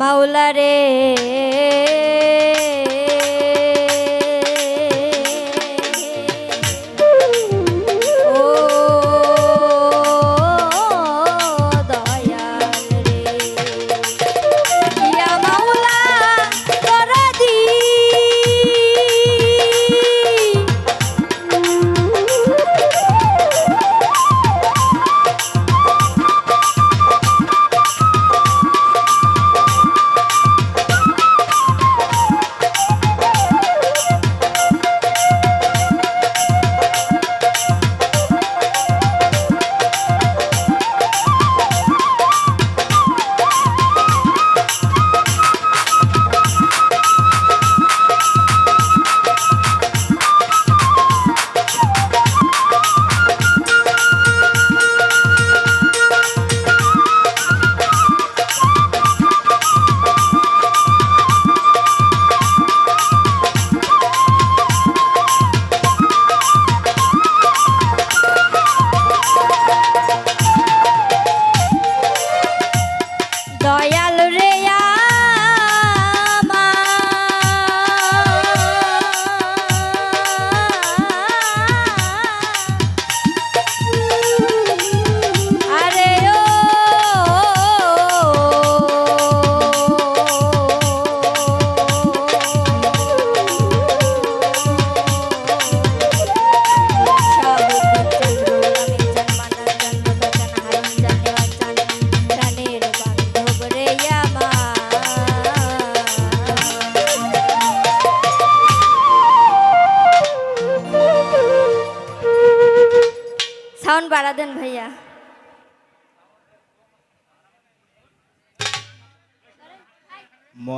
মাওলা রে।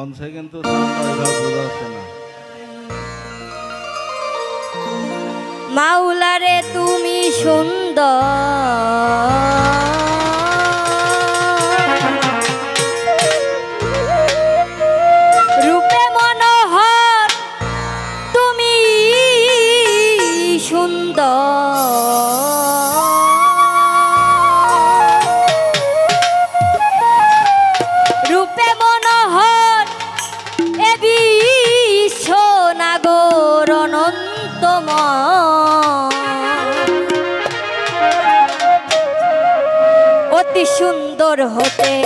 মঞ্চে কিন্তু মাউলারে তুমি সুন্দর। হতে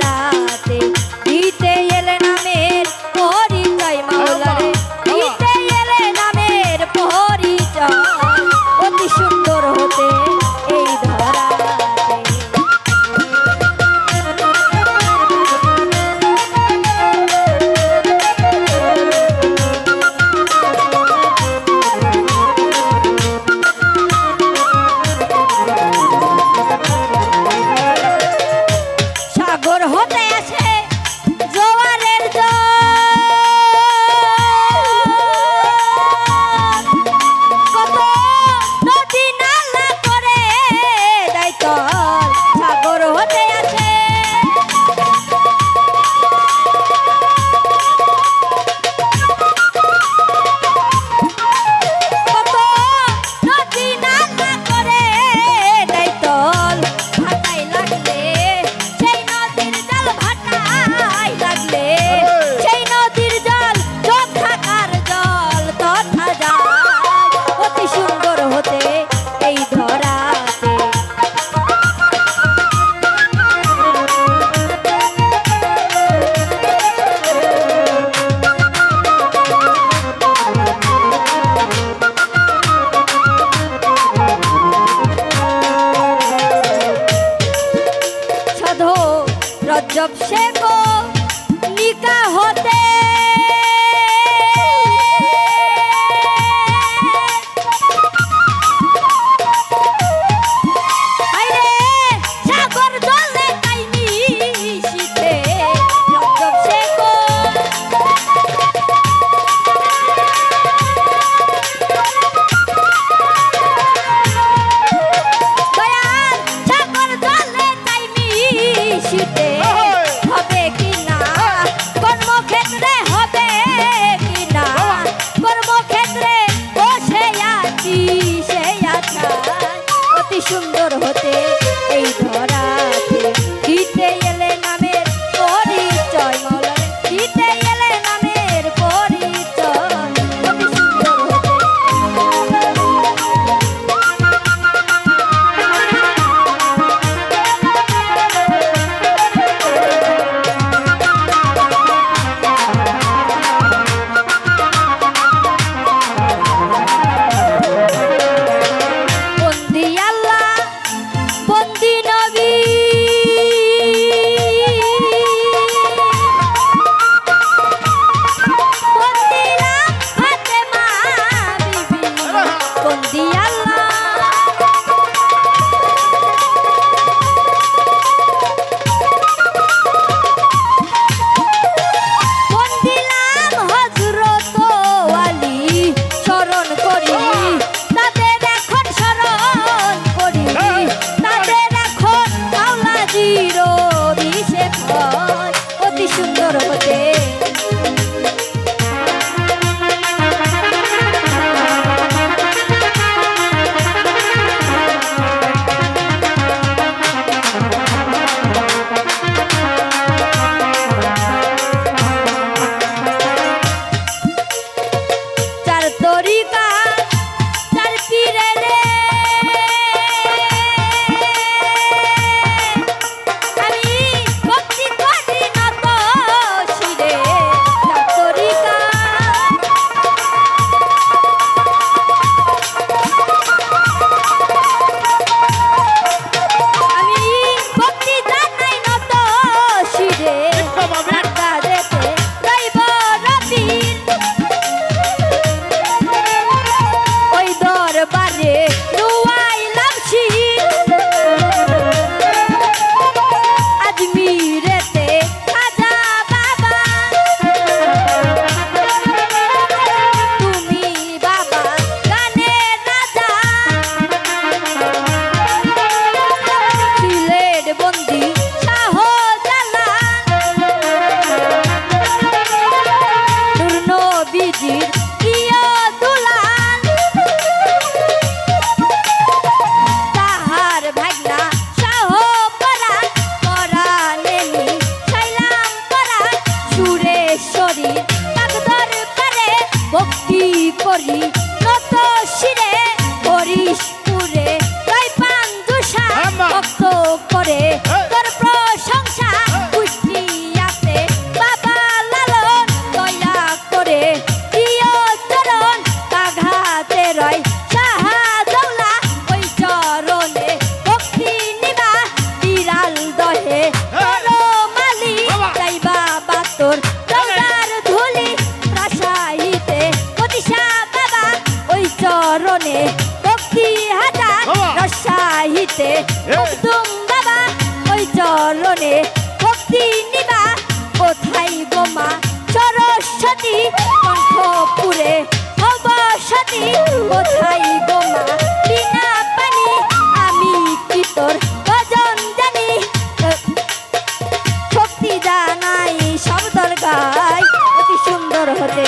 সুন্দর হতে এই ধরাতে করি নত শিরে হরিশপুরে তাই পান দুষা। ভক্ত করে হ্যাঁ। তোর প্রশংসা তুম বাবা, ওই চরণে ভক্তি নিবা। কোথায় গোমা সরস্বতী কণ্ঠপুরে অবসতী। কোথায় গোমা বিনা পানি আমি কি তোর ভজন জানি? ভক্তি জানাই সব দরগায়, অতি সুন্দর হতে।